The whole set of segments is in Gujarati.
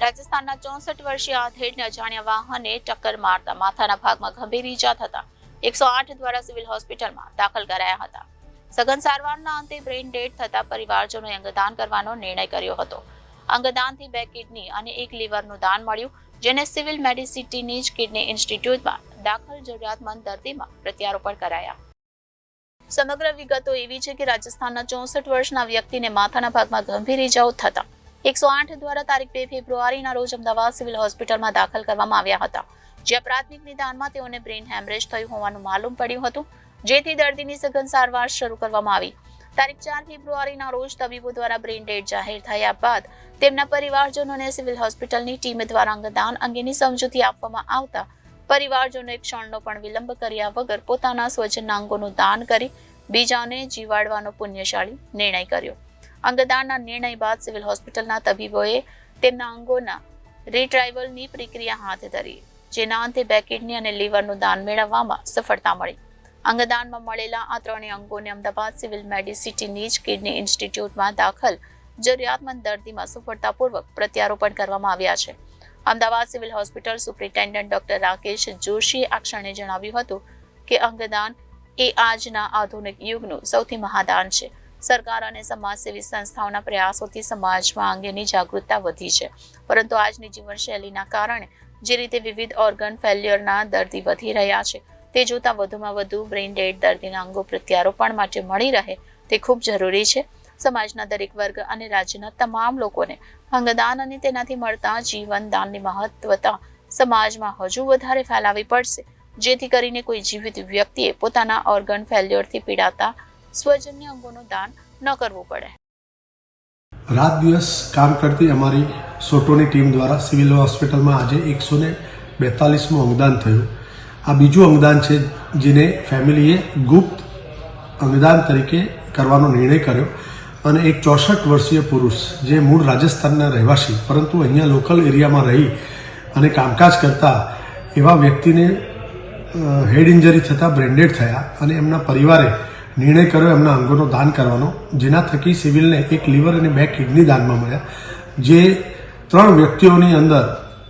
રાજસ્થાનના ચોસઠ વર્ષીય આધેડને અજાણ્યા વાહને ટક્કર મારતા માથાના ભાગમાં ગંભીર ઈજા થતા એકસો આઠ દ્વારા સિવિલ હોસ્પિટલમાં દાખલ કરાયા હતા. સઘન સારવારના અંતે બ્રેઇન ડેડ થતા પરિવારજનોએ અંગદાન કરવાનો નિર્ણય કર્યો હતો. અંગદાનથી બે કિડની અને એક લીવરનું દાન મળ્યું, જેને સિવિલ મેડિસિટીની જ કિડની ઇન્સ્ટિટ્યૂટમાં દાખલ જરૂરિયાતમંદ દર્દીમાં પ્રત્યારોપણ કરાયા. સમગ્ર વિગતો એવી છે કે રાજસ્થાનના ચોસઠ વર્ષના વ્યક્તિને માથાના ભાગમાં ગંભીર ઈજાઓ થતા એકસો આઠ દ્વારા તારીખ બે ફેબ્રુઆરીના રોજ અમદાવાદ સિવિલ હોસ્પિટલમાં દાખલ કરવામાં આવ્યા હતા. જ્યાં પ્રાથમિક નિદાનમાં તેઓને બ્રેઇન હેમરેજ થયું હોવાનું માલુમ પડ્યું હતું. જેથી દર્દીની સઘન સારવાર શરૂ કરવામાં આવી. તારીખ ચાર ફેબ્રુઆરીના રોજ તબીબો દ્વારા બ્રેઇન ડેડ જાહેર થયા બાદ તેમના પરિવારજનોને સિવિલ હોસ્પિટલની ટીમ દ્વારા અંગદાન અંગેની સમજૂતી આપવામાં આવતા પરિવારજનોએ ક્ષણનો પણ વિલંબ કર્યા વગર પોતાના સ્વજનના અંગોનું દાન કરી બીજાને જીવાડવાનો પુણ્યશાળી નિર્ણય કર્યો. અંગદાનના નિર્ણય બાદ સિવિલ હોસ્પિટલના તબીબોએ તેમના અંગોના રીટ્રાઇવલની પ્રક્રિયા હાથ ધરી, જેના અંતે બે કિડની અને લીવરનું દાન મેળવવામાં સફળતા મળી. અંગદાનમાં મળેલા આ ત્રણેય અંગોને અમદાવાદ સિવિલ મેડિસિટીની જ કિડની ઇન્સ્ટિટ્યૂટમાં દાખલ જરૂરિયાતમંદ દર્દીમાં સફળતાપૂર્વક પ્રત્યારોપણ કરવામાં આવ્યા છે. Ahmedabad civil hospital superintendent doctor Rakesh જોશીએ આ ક્ષણે જણાવ્યું હતું કે અંગદાન એ આજના આધુનિક યુગનું સૌથી મહાદાન છે. સરકાર અને સમાજસેવી સંસ્થાઓના પ્રયાસોથી સમાજમાં અંગેની જાગૃતતા વધી છે. પરંતુ આજની જીવનશૈલીના કારણે જે રીતે વિવિધ ઓર્ગન ફેલ્યોરના દર્દી વધી રહ્યા છે, તે જોતા વધુમાં વધુ બ્રેઇન ડેડ દર્દીના અંગો પ્રત્યારોપણ માટે મળી રહે તે ખૂબ જરૂરી છે. સમાજના દરેક વર્ગ અને રાજ્યના તમામ લોકોને અંગદાન અને તેનાથી મળતા જીવનદાનની મહત્વતા સમાજમાં હજુ વધારે ફેલાવી પડશે. જેથી કરીને કોઈ જીવિત વ્યક્તિએ પોતાના ઓર્ગન ફેલ્યોરથી પીડાતા સ્વજન્ય અંગોનું દાન ન કરવું પડે. રાત દિવસ કામ કરતી અમારી સોટોની ટીમ દ્વારા સિવિલ હોસ્પિટલમાં આજે એકસો ને બેતાલીસમું અંગદાન થયું. આ બીજું અંગદાન છે જેને ફેમિલીએ ગુપ્ત અંગદાન તરીકે કરવાનો નિર્ણય કર્યો અને એક ચોસઠ વર્ષીય પુરુષ જે મૂળ રાજસ્થાનના રહેવાસી, પરંતુ અહીંયા લોકલ એરિયામાં રહી અને કામકાજ કરતા એવા વ્યક્તિને હેડ ઇન્જરી થતાં બ્રેન્ડેડ થયા અને એમના પરિવારે નિર્ણય કર્યો, એમના અંગોનો દાન કરવાનો. જેના થકી સિવિલને એક લીવર અને બે કિડની દાનમાં મળ્યા. જે ત્રણ વ્યક્તિઓની અંદર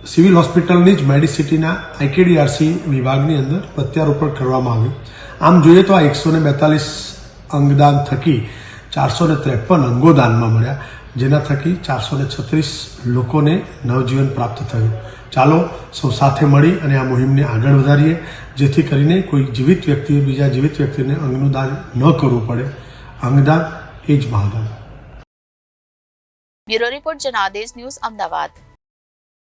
સિવિલ હોસ્પિટલની જ મેડિસિટીના આઈકેડીઆરસી વિભાગની અંદર પ્રત્યારોપણ કરવામાં આવ્યું. આમ જોઈએ તો આ એકસો ને બેતાલીસ અંગદાન થકી ચારસો ત્રેપન અંગો દાનમાં મળ્યા. જેના થકી ચારસો ને છત્રીસ લોકોને નવજીવન પ્રાપ્ત થયું. ચાલો સૌ સાથે મળી અને આ મુહિમને આગળ વધારીએ, જેથી કરીને કોઈ જીવિત વ્યક્તિએ બીજા જીવિત વ્યક્તિને અંગનું દાન ન કરવું પડે. અંગદાન એ જ મહાદાન. Bureau report Janadesh news Ahmedabad.